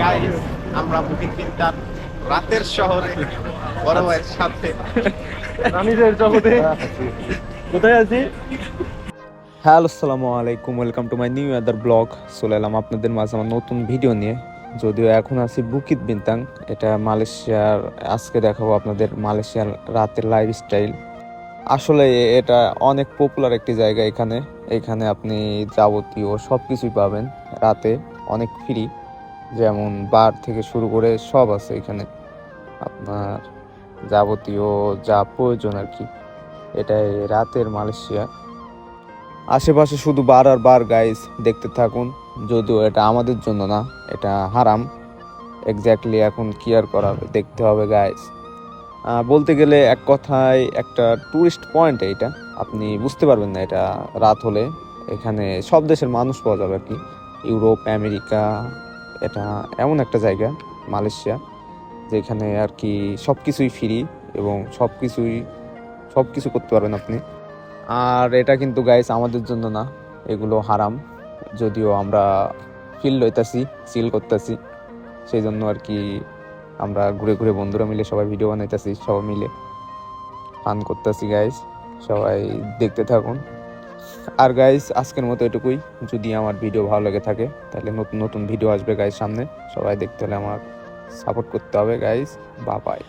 Guys আমরা booking বিন্তার রাতের শহরে বড় ভাইয়ের সাথে। রানীদের জগতে। কোথায় আছি হ্যালো আসসালামু আলাইকুম। Welcome to my new other blog চলে এলাম আপনাদের মাঝে আমার নতুন ভিডিও নিয়ে। যদিও এখন আছি বুকিত বিন্তাং এটা মালয়েশিয়ার আজকে দেখাবো আপনাদের মালয়েশিয়ার রাতের লাইফস্টাইল আসলে এটা অনেক পপুলার একটি জায়গা এখানে। এখানে আপনি যাবতীয় সব কিছুই পাবেন রাতে। অনেক ফ্রি যেমন বার থেকে শুরু করে সব আছে এখানে। আপনার যাবতীয় যা প্রয়োজন আর কি। এটাই রাতের মালয়েশিয়া। আশেপাশে শুধু বার আর বার গাইজ দেখতে থাকুন। যদিও এটা আমাদের জন্য না, এটা হারাম। এক্স্যাক্টলি এখন কি আর করা দেখতে হবে গাইজ বলতে গেলে এক কথায় একটা টুরিস্ট পয়েন্ট এটা। আপনি বুঝতে পারবেন না এটা রাত হলে। এখানে সব দেশের মানুষ পাওয়া যাবে আর কি। ইউরোপ, আমেরিকা এটা এমন একটা জায়গা, মালয়েশিয়া, যেখানে আর কি সব কিছুই ফ্রি এবং সব কিছুই সব কিছু করতে পারবেন আপনি। আর এটা কিন্তু গাইস আমাদের জন্য না, এগুলো হারাম। যদিও আমরা ফিল লইতাছি চিল করতেছি সেই জন্য আর কি আমরা ঘুরে ঘুরে বন্ধুরা মিলে সবাই ভিডিও বানাইতেছি, সবাই মিলে ফান করতেছি গাইস সবাই দেখতে থাকুন। আর গাইস আজকের মতো এটুকুই। যদি আমার ভিডিও ভালো লেগে থাকে, তাহলে নতুন নতুন ভিডিও আসবে গাইজ সামনে। সবাই দেখতে হলে আমার সাপোর্ট করতে হবে গাইজ বা বাই